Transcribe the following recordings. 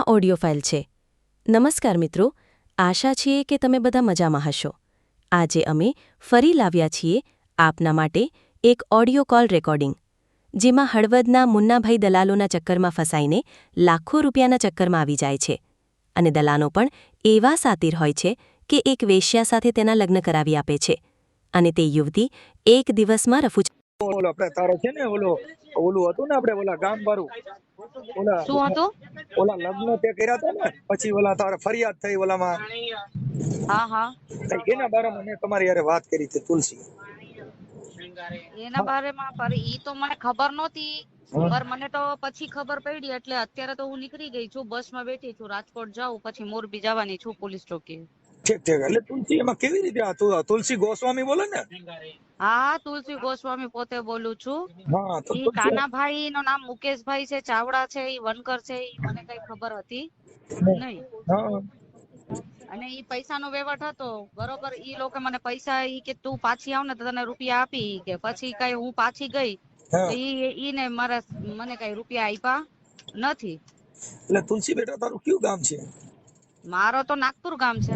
આ audio file છે. નમસ્કાર મિત્રો આશા છીએ કે તમે બધા મજામાં હશો. આજે અમે ફરી લાવ્યા છીએ આપના માટે એક ઓડિયો કોલ રેકોર્ડિંગ જેમાં હળવદના મુન્નાભાઈ દલાલોના ચક્કરમાં ફસાઈને લાખો રૂપિયાના ચક્કરમાં આવી જાય છે. અને દલાલો પણ એવા સાતીર હોય છે કે એક વેશ્યા સાથે તેના લગ્ન કરાવી આપે છે. અને તે યુવતી એક દિવસમાં રફુ ઓલો આપણે તારો છે ને ઓલો ઓલું હતું ને આપણે ઓલા ગામ વાળું ઓલા શું હતું? ઓલા લગ્ન તે કર્યા હતા ને? પછી ઓલા તારે ફરિયાદ થઈ ઓલામાં? હા હા. એના બારામાં મેં તમારી યારે વાત કરી હતી તુલસી. એના બારામાં પર ઈ તો મને ખબર નહોતી. પર મને તો પછી ખબર પડી એટલે અત્યારે તો હું નીકળી ગઈ છું બસમાં બેઠી છું રાજકોટ જાઉં પછી મોરબી જવાની છું પોલીસ ચોકી ઠીક ઠીક. એટલે તુલસી એમાં કેવી રીતે આ તુલસી ગોસ્વામી બોલે ને? હા તુલસી ગોસ્વામી પોતે બોલું છું. હા તો કાનાભાઈ નું નામ મુકેશભાઈ છે ચાવડા છે ઈ વનકર છે ઈ મને કઈ ખબર હતી. નહીં. અને ઈ પૈસાનો વહીવટ હતો બરોબર ઈ લોકો મને પૈસા ઈ કે તું પાછી આવ ને તો તને રૂપિયા આપી કે. પછી કઈ હું પાછી ગઈ ઈ ને મારા મને કઈ રૂપિયા આપ્યા નથી. એટલે તુલસી બેટા તારું કયું ગામ છે? મારો તો નાગપુર ગામ છે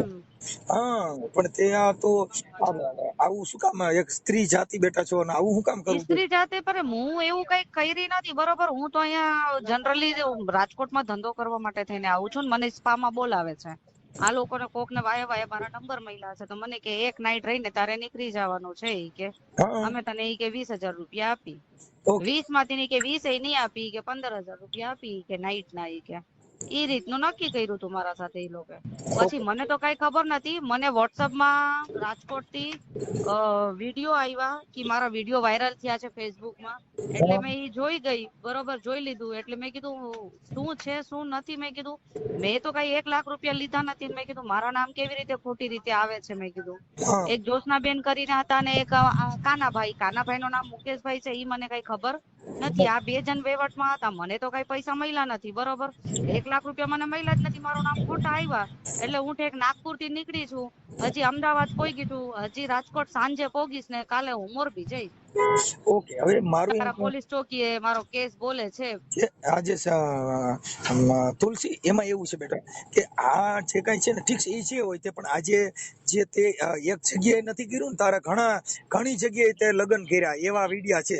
હા પણ ત્યાં તો આવું શું કામ એક સ્ત્રી જાતિ બેટા છો અને આવું શું કામ કરું સ્ત્રી જાતિ પર હું એવું કઈ કરી નથી બરોબર? હું તો અહીંયા જનરલી રાજકોટમાં ધંધો કરવા માટે થઈને આવું છું ને મને સ્પામાં બોલાવે છે. આ લોકોને કોક ને વાય વાય મારા નંબર મળ્યા છે તો મને કે એક નાઈટ રહીને તારે નીકળી જવાનું છે ઈ કે. હા. અમે તને ઈ કે વીસ હજાર રૂપિયા આપી. વીસમાંથી કે વીસ એ નહીં આપી કે પંદર હજાર રૂપિયા આપી કે નાઈટ ના ઈ કે. ઈ રીતનું નક્કી કર્યું હતું મારા સાથે એ લોકો પછી મને તો કઈ ખબર નથી મને વોટ્સઅપમાં રાજકોટથી વીડિયો આવ્યા કે મારા વીડિયો વાયરલ થયા છે ફેસબુકમાં એટલે મેં એ જોઈ ગઈ બરોબર જોઈ લીધું. એટલે મેં કીધું શું છે શું નથી? મેં કીધું મેં તો કઈ એક લાખ રૂપિયા લીધા નથી. મેં કીધું મારા નામ કેવી રીતે ખોટી રીતે આવે છે? મેં કીધું. એક જોશના બેન કરીને હતા ને એક કાના ભાઈ કાનાભાઈ. કાનાભાઈ નું નામ મુકેશભાઈ છે એ મને કઈ ખબર નથી આ બે જણ વહીવટમાં હતા. મને તો કઈ પૈસા મળ્યા નથી બરોબર? એક લાખ રૂપિયા મને મળ્યા જ નથી. મારું નામ ખોટા આવ્યા. એટલે હું ઠેક નાગપુરથી નીકળી છું. હજી અમદાવાદ પહોંચી છું. હજી રાજકોટ સાંજે પોગીશ ને કાલે હું મોરબી જઈશ. ઓકે હવે મારું પોલીસ ચોકીએ મારો કેસ બોલે છે. આજે તુલસી એમાં એવું છે બેટા કે આ જે કઈ છે ને ઠીક છે એ છે હોય તે પણ આજે જે તે એક જગ્યાએ નથી કર્યું ને તારા ઘણા ઘણી જગ્યાએ તે લગ્ન કર્યા એવા વિડિયા છે.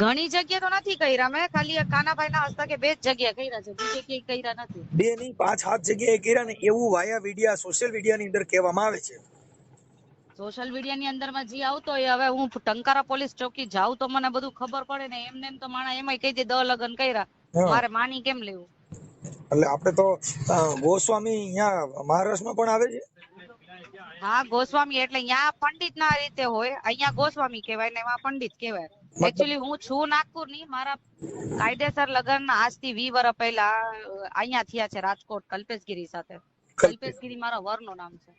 ઘણી જગ્યાએ તો નથી કર્યા. મેં ખાલી કાનાભાઈ ના હસ્તકે બે જ જગ્યા કર્યા છે. બીજે ક્યાંય કર્યા નથી. બે નહીં પાંચ સાત જગ્યાએ કર્યા ને એવું વાયા વિડિયા સોશિયલ મીડિયા ની અંદર કહેવામાં આવે છે. સોશિયલ મીડિયા ની અંદરમાં જે આવતો એ હવે હું ટંકારા પોલીસ ચોકી જાઉં તો મને બધું ખબર પડે ને એમને એમ તો માણા એમાંય કહી દે દ લગન કર્યા. મારે માની કેમ લેવું? એટલે આપણે તો ગોસ્વામી અહીંયા મહારાષ્ટ્રમાં પણ આવે છે? હા ગોસ્વામી એટલે અહીંયા પંડિત ના રીતે હોય. અહીંયા ગોસ્વામી કહેવાય ને એમાં પંડિત કહેવાય. એકચ્યુઅલી હું છું નાગપુરની મારા કાયદેસર લગ્ન આજથી વી વર્ષ પહેલા અહીંયા થયા છે રાજકોટ કલ્પેશગીરી સાથે. કલ્પેશગીરી મારા વરનું નામ છે.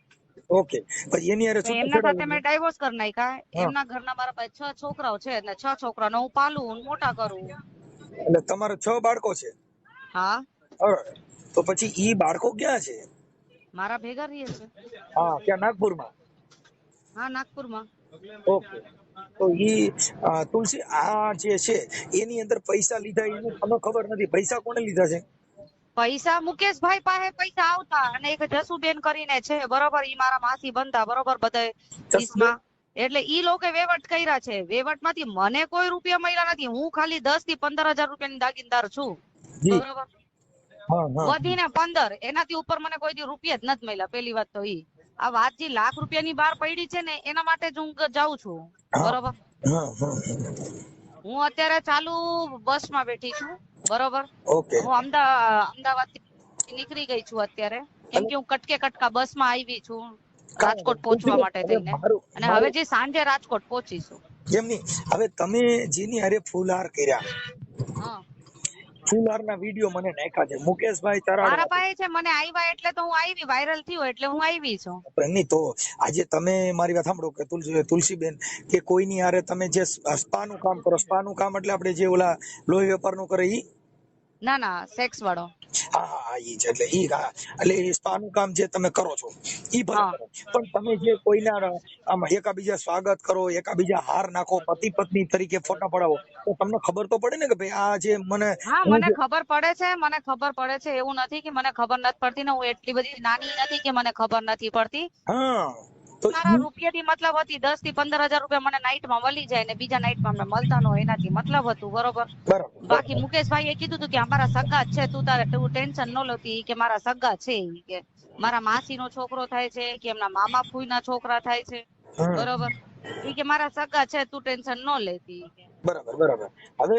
ઓકે. પછી એની અરે એમના સાથે મેં ડાયવોર્સ કરી નાખ્યા. એમના ઘરના મારા પાસે છ છોકરાઓ છે અને છ છોકરાનો હું પાલું મોટા કરું. એટલે તમારે છ બાળકો છે? હા. તો પછી ઈ બાળકો ક્યાં છે? મારા ભેગા રહીએ છે. હા ક્યાં નાગપુરમાં? હા નાગપુરમાં. ઓકે. તો ઈ તુલસી આ જે છે એની અંદર પૈસા લીધા એનું તમને ખબર નથી. પૈસા કોને લીધા છે? પૈસા મુકેશભાઈ પાસે પૈસા આવતા અને એક જસુબેન કરીને છે બરોબર ઈ મારા માસી બનતા બરોબર બધાય ઈસમાં. એટલે ઈ લોકો વેવટ કર્યા છે. વેવટમાંથી મને કોઈ રૂપિયા મળ્યા નથી. હું ખાલી દસથી પંદર હજાર રૂપિયાની દાગીનદાર છું. બરોબર? વધીને પંદર. એનાથી ઉપર મને કોઈ દી રૂપિયા જ નથી મળ્યા. પેલી વાત તો ઈ. આ વાત જે લાખ રૂપિયાની બહાર પડી છે ને એના માટે જ હું જાઉં છું. બરોબર? હા અત્યારે ચાલુ બસમાં બેઠી છું. બરોબર? હું અમદાવાદ અમદાવાદ નીકળી ગઈ છું અત્યારે. કેમ કે હું કટકે કટકા બસમાં આવી છું. રાજકોટ પહોંચવા માટે થઈને અને હવે જે સાંજે રાજકોટ પહોંચીશું. એમ નહીં હવે તમે જેની હારે ફૂલહાર કર્યા ફૂલહારના વીડિયો મને નાખ્યા છે. મુકેશભાઈ મારા તરાડ પાસે છે મને આવ્યા એટલે તો હું આવી વાયરલ થયો એટલે હું આવી છું. નહીં તો આજે તમે મારી વાત સાંભળો કે તુલસી તુલસીબેન કે કોઈની હારે તમે જે સ્પાનું કામ કરો સ્પાનું કામ એટલે આપણે જે ઓલા લોહી વેપારનું કરે ઈ ના ના સેક્સ વાળો. હા હા ઈ છે એટલે ઈ એટલે એ સ્પાનું કામ જે તમે કરો છો ઈ કરો. પણ તમે જે કોઈના આમ એકાબીજા સ્વાગત કરો એકાબીજા હાર નાખો પતિ પત્ની તરીકે ફોટા પડાવો તો તમને ખબર તો પડે ને કે ભાઈ આ જે મને હા મને ખબર પડે છે મને ખબર પડે છે એવું નથી કે મને ખબર નથી પડતી ને હું એટલી બધી નાની નથી કે મને ખબર નથી પડતી. હા. મારા રૂપિયાથી મતલબ હતી દસથી પંદર હજાર રૂપિયા મને નાઈટમાં મળી જાય ને બીજા નાઈટમાં અમને મળતા ન હોય એનાથી મતલબ હતું બરોબર? બાકી મુકેશભાઈ એ કીધું હતું કે અમારા સગા છે તું તારે તું ટેન્શન ન લેતી કે મારા સગા છે કે. મારા માસીનો છોકરો થાય છે કે એમના મામા ફૂઈના છોકરા થાય છે બરોબર? કે મારા સગા છે તું ટેન્શન ન લેતી. બરાબર બરાબર. હવે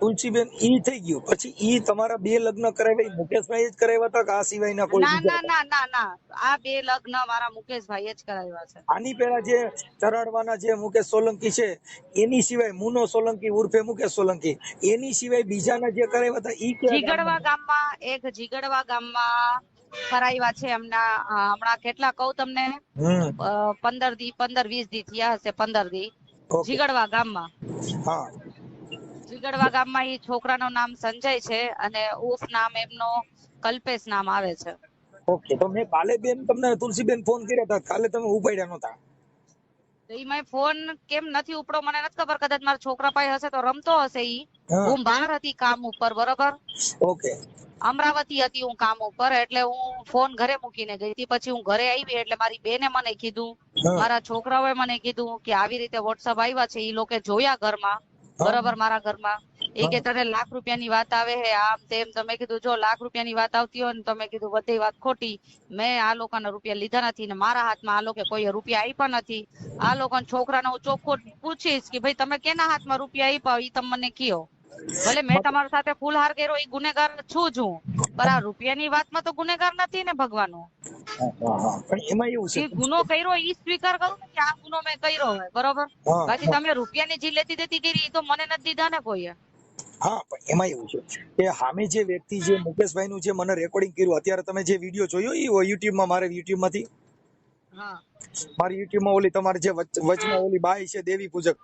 તુલસીબેન ઈ થઈ ગયું. પછી ઈ તમારા બે લગ્ન કરાવ્યા મુકેશભાઈ જ કરાવ્યા હતા કે આ સિવાયના કોઈ ના ના ના ના ના. આ બે લગ્ન મારા મુકેશભાઈ જ કરાવ્યા છે. આની પહેલા જે ચરાડવાના જે મુકેશ સોલંકી છે એની સિવાય મુનો સોલંકી ઉર્ફે મુકેશ સોલંકી એની સિવાય બીજાના જે કરાવ્યા હતા ઈ જીગડવા? ગામમાં એક જીગડવા ગામમાં કરાવ્યા છે એમના હમણાં કેટલા કહું તમને? પંદર દી પંદર વીસ દી થયા હશે પંદર દી. જીગડવા ગામમાં. હા. જીગડવા ગામમાં એ છોકરાનું નામ સંજય છે અને ઉફ નામ એમનો કલ્પેશ નામ આવે છે. ઓકે તો મેં કાલે બેન તમને તુલસીબેન ફોન કર્યા હતા. કાલે તમે ઉપાડ્યા નહોતા. તો ઈ મેં ફોન કેમ નથી ઉપડો? મને નથી ખબર કદાચ મારા છોકરા પાસે હશે તો રમતો હશે ઈ. હું. બહાર હતી કામ ઉપર બરોબર? ઓકે. અમરાવતી હતી હું કામ ઉપર એટલે હું ફોન ઘરે મૂકીને ગઈ હતી. પછી હું ઘરે આવી એટલે મારી બેને મને કીધું મારા છોકરાઓએ મને કીધું કે આવી રીતે વોટ્સઅપ આવ્યા છે ઈ લોકો જોયા ઘરમાં બરાબર મારા ઘરમાં. એ કે. તને લાખ રૂપિયાની વાત આવે હે આમ તેમ તમે કીધું જો લાખ રૂપિયાની વાત આવતી હોય ને તમે કીધું બધી વાત ખોટી મેં આ લોકોના રૂપિયા લીધા નથી ને મારા હાથમાં આ લોકો કોઈ રૂપિયા આપ્યા નથી. આ લોકોના છોકરાને હું ચોખ્ખો પૂછીશ કે ભાઈ તમે કેના હાથમાં રૂપિયા આપ્યા? એ તમે મને કયો. ભલે મેં તમારા સાથે ફૂલહાર કર્યો એ ગુનેગાર છું જ હું. પણ આ રૂપિયાની વાતમાં તો ગુનેગાર નથી ને ભગવાનો. હા, હા, હા. પણ એમાં એવું છે ગુનો કર્યો એ સ્વીકાર કરું ને કે આ ગુનો મેં કર્યો હોય બરોબર? બાકી. તમે રૂપિયાની જે લેતી દેતી કરી એ તો મને નથી દીધા ને કોઈએ. હા પણ એમાં એવું છે કે સામે જે વ્યક્તિ જે મુકેશભાઈ નું જે મને રેકોર્ડિંગ કર્યું અત્યારે તમે જે વીડિયો જોયો એ યુટ્યુબમાં મારે યુટ્યુબમાંથી મારી યુટ્યુબમાં ઓલી તમારી જે વચમાં ઓલી બાઈ છે દેવી પૂજક?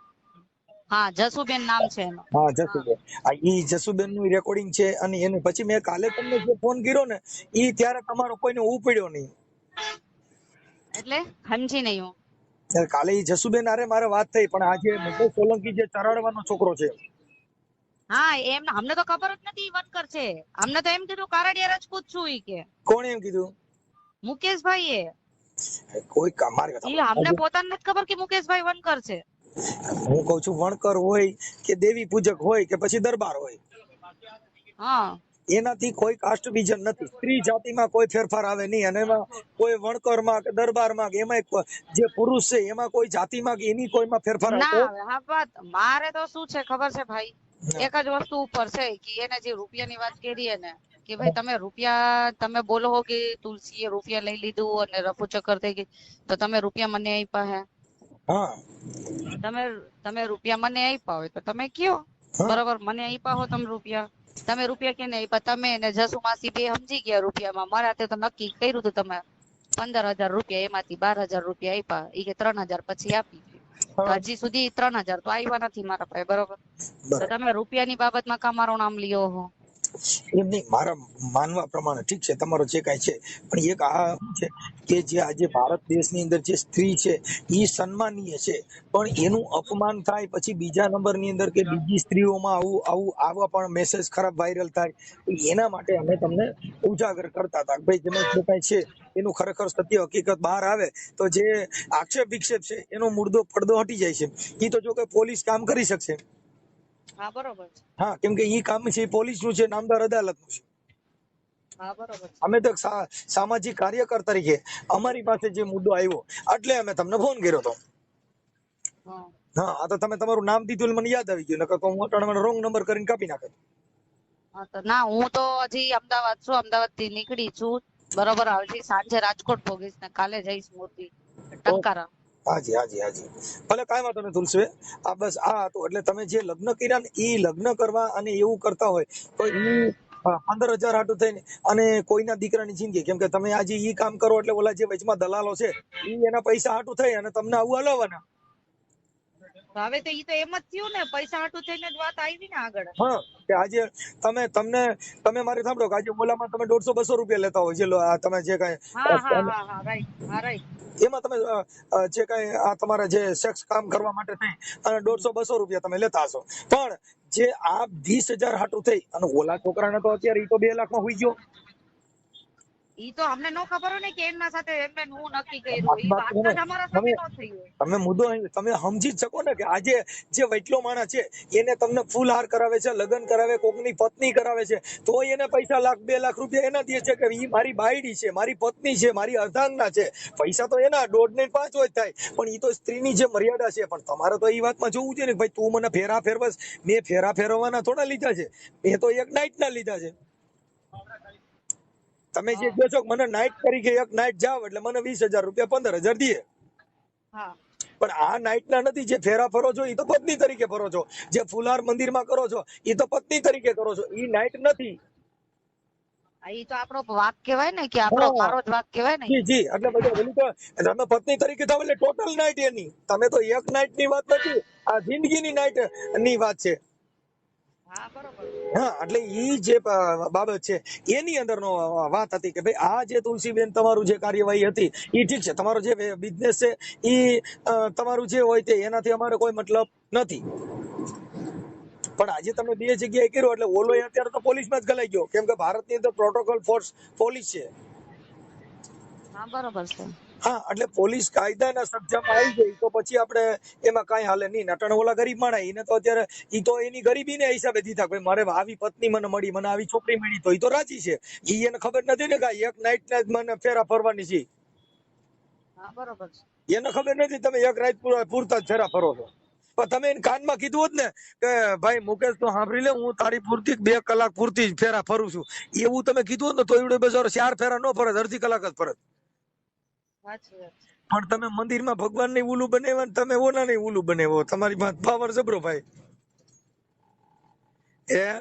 હા જસુબેન નામ છે હા જસુબેન. આ ઈ જસુબેનનું રેકોર્ડિંગ છે અને એનું પછી મેં કાલે તમને જે ફોન કર્યો ને ઈ ત્યારે તમારો કોઈને ઉપડ્યો નહીં. એટલે? સમજી નહીં હું. કાલે ઈ જસુબેન મારે વાત થઈ પણ આજે મુકેશ સોલંકી જે ચરાડવાનો છોકરો છે હા એમ અમને તો ખબર જ નથી વનકર છે. અમને તો એમ કીધું કારડિયા રાજપૂત છું ઈ કે. કોણે એમ કીધું? મુકેશભાઈ એ કોઈ કમાર મારી અમને પોતાને નથી ખબર કે મુકેશભાઈ વનકર છે. હું કઉ છું વણકર હોય કે દેવી પૂજક હોય કે પછી દરબાર હોય. હા. એનાથી કોઈ કાસ્ટ વિઝન નથી. સ્ત્રી જાતિમાં કોઈ ફેરફાર આવે નહીં અને એમાં કોઈ વણકરમાં કે દરબારમાં કે એમાં જે પુરુષ છે એમાં કોઈ જાતિમાં કે એની કોઈમાં ફેરફાર આવે. ના આવે મારે તો શું છે ખબર છે ભાઈ. એક જ વસ્તુ ઉપર છે કે એને જે રૂપિયાની વાત કરીએ ને કે ભાઈ તમે રૂપિયા તમે બોલો હો કે તુલસીએ રૂપિયા લઈ લીધું અને રફુ ચક્કર થઈ ગઈ તો તમે રૂપિયા મને આપ્યા હે? તમે તમે રૂપિયા મને આપ્યા હોય તો તમે કયો? બરાબર મને આપ્યા હો તમે રૂપિયા. તમે રૂપિયા કેને આપ્યા? તમે ને જસુ માસી બે સમજી ગયા રૂપિયામાં. મારા તે તો નક્કી કર્યું હતું તમે. પંદર હજાર રૂપિયા એમાંથી બાર હજાર રૂપિયા આપ્યા. એ કે ત્રણ હજાર પછી આપી. હજી સુધી ત્રણ હજાર તો આવ્યા નથી મારા પાસે બરોબર. તો તમે રૂપિયાની બાબતમાં કા મારું નામ લ્યો હો? એમ નહીં, મારા માનવા પ્રમાણે ઠીક છે, તમારો જે કાંઈ છે. પણ એક આ છે કે જે આજે ભારત દેશની અંદર જે સ્ત્રી છે એ સન્માનીય છે. પણ એનું અપમાન થાય પછી બીજા નંબરની અંદર કે બીજી સ્ત્રીઓમાં આવું આવું, આવા પણ મેસેજ ખરાબ વાયરલ થાય એના માટે અમે તમને ઉજાગર કરતા હતા. ભાઈ, જેમાં જે કાંઈ છે, એનું ખરેખર સત્ય હકીકત બહાર આવે, તો જે આક્ષેપ વિક્ષેપ છે, એનો મુર્દો પડદો હટી જાય છે. એ તો જો કે પોલીસ કામ કરી શકશે. હા બરોબર છે. હા કેમ કે ઈ કામ છે પોલીસનું છે નામદાર અદાલતનું છે. હા બરોબર અમે તો સામાજિક કાર્યકર તરીકે અમારી પાસે જે મુદ્દો આવ્યો એટલે અમે તમને ફોન કર્યો હતો હા. આ તો તમે તમારું નામ દીધું મને યાદ આવી ગયું નકર તો હું અટાણે રોંગ નંબર કરીને કાપી નાખે. ના હું તો હજી અમદાવાદ છું અમદાવાદથી નીકળી છું. બરોબર હજી સાંજે રાજકોટ ભોગીશ ને કાલે જઈશ મોરબી. ટંકારા. હાજી હાજી હાજી. ભલે કાંઈ વાંધો નહીં, તુલસી આ બસ આ હતું. એટલે તમે જે લગ્ન કર્યા ને એ લગ્ન કરવા અને એવું કરતા હોય, તો પંદર હજાર હાટું થઈને અને કોઈના દીકરાની જિંદગી. કેમ કે તમે આજે ઈ કામ કરો એટલે ઓલા જે વચમાં દલાલો છે એ એના પૈસા હાટું થઈ અને તમને આવું હલાવવાના. હવે તો ઈ તો એમ જ થયું ને પૈસા હાટું થઈને જ વાત આવી ને આગળ. હા કે આજે તમે તમને તમે મારી સાંભળો કે આજે ઓલામાં તમે દોઢસો બસો રૂપિયા લેતા હોય જે આ તમે જે કઈ હા હા હા રાઈટ હા રાઈટ એમાં તમે જે કઈ આ તમારા જે સેક્સ કામ કરવા માટે થઈ અને દોઢસો બસો રૂપિયા તમે લેતા હશો. પણ જે આ વીસ હજાર હાટું થઈ અને ઓલા છોકરાને તો અત્યારે ઈ તો બે લાખમાં હોઈ ગયો. ઈ તો અમને નો ખબર હોય ને કે એમના સાથે એમને હું નક્કી કર્યું. ઈ વાત વાત તમે- જ અમારા સાથે નો થઈ હોય તમે મુદ્દો તમે સમજી જ શકો ને કે આજે જે વૈટલો માણસ છે એને તમને ફૂલહાર કરાવે છે લગ્ન કરાવે કોકની પત્ની કરાવે છે તો એને પૈસા લાખ બે લાખ રૂપિયા એના દે છે કે ઈ મારી બાયડી છે મારી પત્ની છે મારી અર્ધાંગના છે. પૈસા તો એના દોઢ ને પાંચ હોય થાય. પણ ઈ તો સ્ત્રીની જે મર્યાદા છે પણ તમારે તો એ વાતમાં જોવું છે ને ભાઈ તું મને ફેરા ફેરવસ મેં ફેરા ફેરવવાના થોડા લીધા છે. મેં તો એક નાઇટ ના લીધા છે. તમે જે કહો છો મને નાઇટ તરીકે એક નાઇટ જાવ એટલે મને વીસ હજાર રૂપિયા પંદર હજાર દે પણ આ નાઇટ ના નથી જે ફેરા ફરો છો એ તો પત્ની તરીકે ફરો છો. જે ફુલાર મંદિરમાં કરો છો એ તો પત્ની તરીકે કરો છો. એ નાઇટ નથી. આ તો આપણો વાક કહેવાય ને કે આપણો મારો જ વાક કહેવાય ને. જી જી એટલે બધું તો તમે પત્ની તરીકે થાવ એટલે ટોટલ નાઇટ એની. તમે તો એક નાઇટની વાત નથી આ જિંદગીની નાઇટની વાત છે. હા એટલે ઈ જે બાબત છે એની અંદરનો વાત હતી કે ભાઈ આ જે તુલસીબેન તમારું જે કાર્યવાહી હતી ઈ ઠીક છે તમારો જે બિઝનેસ છે ઈ તમારું જે હોય તે એનાથી અમારે કોઈ મતલબ નથી. પણ આજે તમે બે જગ્યાએ કર્યો એટલે ઓલો અત્યારે તો પોલીસમાં જ ગલાઈ ગયો. કેમ કે ભારતની અંદર પ્રોટોકોલ ફોર્સ પોલીસ છે. હા બરોબર છે. હા એટલે પોલીસ કાયદાના સબ્જામાં આવી ગઈ તો પછી આપણે એમાં કાંઈ હાલે નહીં. નટણ ઓલા ગરીબ માણસ એને તો અત્યારે એ તો એની ગરીબીને હિસાબે દીધા ભાઈ મારે આવી પત્ની મને મળી મને આવી છોકરી મળી તો એ તો રાજી છે. એ એને ખબર નથી ને કે એક નાઈટ ના જ મને ફેરા ફરવાની છે. બરોબર એને ખબર નથી તમે એક રાત પૂરતા જ ફેરા ફરો છો. પણ તમે એને કાનમાં કીધું હોત ને કે ભાઈ મુકેશ તો સાંભળી લે હું તારી પૂરતી બે કલાક પૂરતી જ ફેરા ફરું છું. એવું તમે કીધું હોત ને તો એવડે બજાર ચાર ફેરા ન ફરત અડધી કલાક જ ફરત પણ તમે મંદિરમાં ભગવાન ને ઉલું બનાવ્યા ને તમે ઓલા ને ઉલું બનાવો તમારી પાસે પાવર જબરો ભાઈ. એ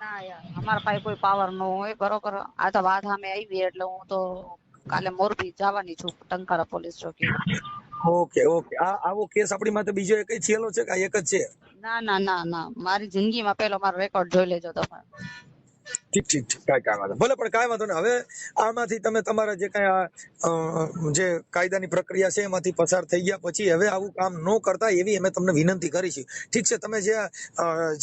ના યાર અમારા પાસે કોઈ પાવર ન હોય. બરોબર આ તો વાત સામે આવી એટલે હું તો કાલે મોરબી જવાની છું ટંકારા પોલીસ ચોકી ઓકે ઓકે. આ આવો કેસ આપણી માટે બીજો એક છેલો છે કે એક જ છે? ના ના ના ના. મારી જિંદગીમાં પેલો મારો રેકોર્ડ જોઈ લેજો તમે. ઠીક ઠીક ઠીક. કાંઈ કાંઈ વાંધો ભલે, પણ કાંઈ વાંધો નહીં. હવે આમાંથી તમે તમારા જે કાંઈ જે કાયદાની પ્રક્રિયા છે એમાંથી પસાર થઈ ગયા પછી હવે આવું કામ ન કરતા એવી અમે તમને વિનંતી કરી છે ઠીક છે, તમે જે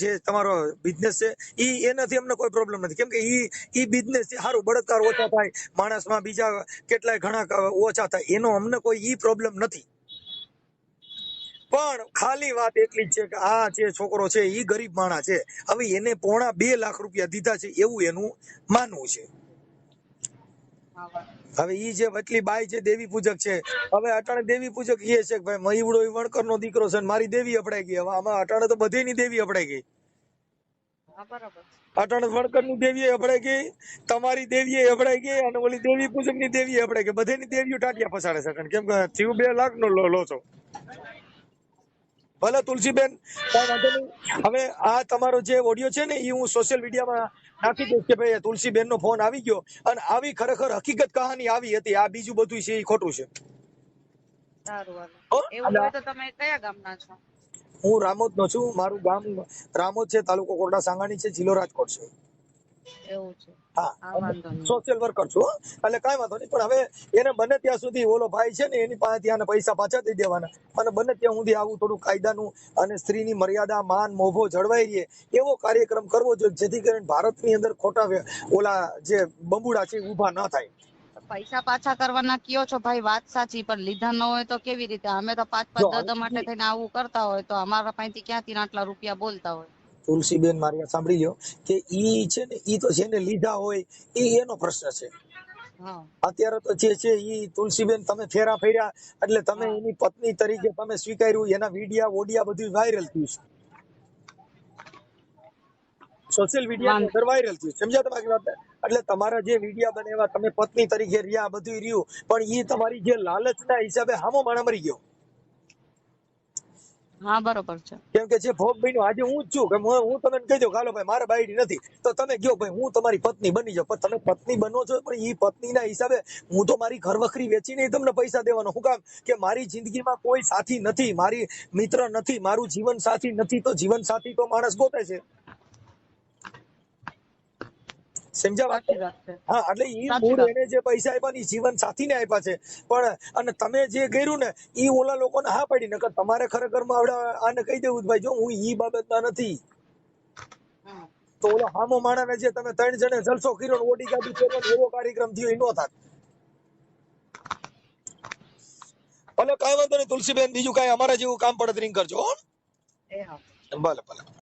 જે તમારો બિઝનેસ છે એ એનાથી અમને કોઈ પ્રોબ્લેમ નથી. કેમ કે ઈ એ બિઝનેસ છે સારું, બળતકાર ઓછા થાય, માણસમાં બીજા કેટલાય ઘણા ઓછા થાય. એનો અમને કોઈ ઈ પ્રોબ્લેમ નથી. પણ ખાલી વાત એટલી જ છે કે આ જે છોકરો છે એ ગરીબ માણા છે. હવે એને પોણા બે લાખ રૂપિયા દીધા છે એવું એનું માનવું છે. હવે ઈ જે વટલી બાઈ છે દેવી પૂજક છે હવે અટાણે દેવી પૂજક એ છે કે ભાઈ મહીવડો એ વણકર નો દીકરો છે મારી દેવી અપડાઈ ગઈ. હવે આમાં અટાણે તો બધેની દેવી અપડાઈ ગઈ. અટાણે વણકરની દેવી અપડાઈ ગઈ તમારી દેવી અપડાઈ ગઈ અને ઓલી દેવી પૂજકની દેવી અપડાઈ ગઈ. બધેની દેવીઓ ટાટિયા ફસાડે છે. કેમ કે થયું બે લાખ નો લો છો ભલે તુલસીબેન કાંઈ વાંધો નહીં. હવે આ તમારો જે ઓડિયો છે ને એ હું સોશિયલ મીડિયામાં નાખી દઈશ કે ભાઈ તુલસીબેન નો ફોન આવી ગયો. અને આવી ખરેખર હકીકત કહાની આવી હતી. આ બીજું બધું છે એ ખોટું છો. હું? રામોદ નો છું. મારું ગામ રામોદ છે તાલુકો કોરડા સાંગાણી છે જિલ્લો રાજકોટ છે. એવું છે. હા. સોશિયલ વર્કર છું. એટલે કાંઈ વાંધો નહીં પણ હવે એને બને ત્યાં સુધી ઓલો ભાઈ છે ને એની પાસે ત્યાં પૈસા પાછા દઈ દેવાના. અને બને ત્યાં સુધી આવું થોડું કાયદાનું અને સ્ત્રીની મર્યાદા માન મોભો જળવાઈ રહે એવો કાર્યક્રમ કરવો જોઈએ જેથી કરીને ભારતની અંદર ખોટા ઓલા જે બંબુડા છે ઊભા ઊભા ન થાય. પૈસા પાછા કરવાના કયો છો ભાઈ? વાત સાચી પણ લીધા ન હોય તો કેવી રીતે? અમે તો પાંચ પાંચ દસ માટે થઈને આવું કરતા હોય તો અમારા પાસેથી ક્યાંથી આટલા રૂપિયા બોલતા હોય? તુલસીબેન મારી સાંભળી લ્યો કે ઈ છે ને ઈ તો જેને લીધા હોય એ એનો પ્રશ્ન છે. અત્યારે તો જે છે ઈ તુલસીબેન તમે ફેરા ફેર્યા એટલે તમે એની પત્ની તરીકે તમે સ્વીકાર્યું એના વિડિયા ઓડિયા બધું વાયરલ થયું છે. સોશિયલ મીડિયા અંદર વાયરલ થયું સમજ્યા તમારી વાત? એટલે તમારા જે વિડિયા બનેવા તમે પત્ની તરીકે રહ્યા બધું રહ્યું પણ ઈ તમારી જે લાલચના હિસાબે હામો માણા મરી ગયો. હા, બરોબર છે. કેમ કે જે ભોગ બન્યો, આજે હું જ છું. કે હું તમને કહી દઉં, કાલો ભાઈ, મારે બાયડી નથી. તો તમે કયો ભાઈ, હું તમારી પત્ની બની જાઉં. પણ તમે પત્ની બનો છો, પણ એ પત્નીના હિસાબે હું તો મારી ઘર વખરી વેચીને તમને પૈસા દેવાનો. હું કામ? કે મારી જિંદગીમાં કોઈ સાથી નથી, મારી મિત્ર નથી, મારું જીવન સાથી નથી, તો જીવન સાથી તો માણસ ગોતે છે. સમજ્યા વાત હા એટલે ઈ મૂળ એને જે પૈસા આપ્યા ને જીવન સાથીને આપ્યા છે. પણ અને તમે જે કર્યું ને ઈ ઓલા લોકોને હા પાડી. નકર તમારે ખરેખરમાં આવડે આને કહી દેવું ભાઈ જો હું ઈ બાબતમાં નથી. તો ઓલો હામો માણાને જે તમે ત્રણ જણે જલસો કર્યો ને ઓડી ગાડી ફેરવો એવો કાર્યક્રમ થયો ઈ નો થાત. ભલે કાંઈ વાંધો નહીં તુલસીબેન બીજું કાંઈ અમારા જેવું કામ પડે તો કરજો એ હા. ભલે ભલે.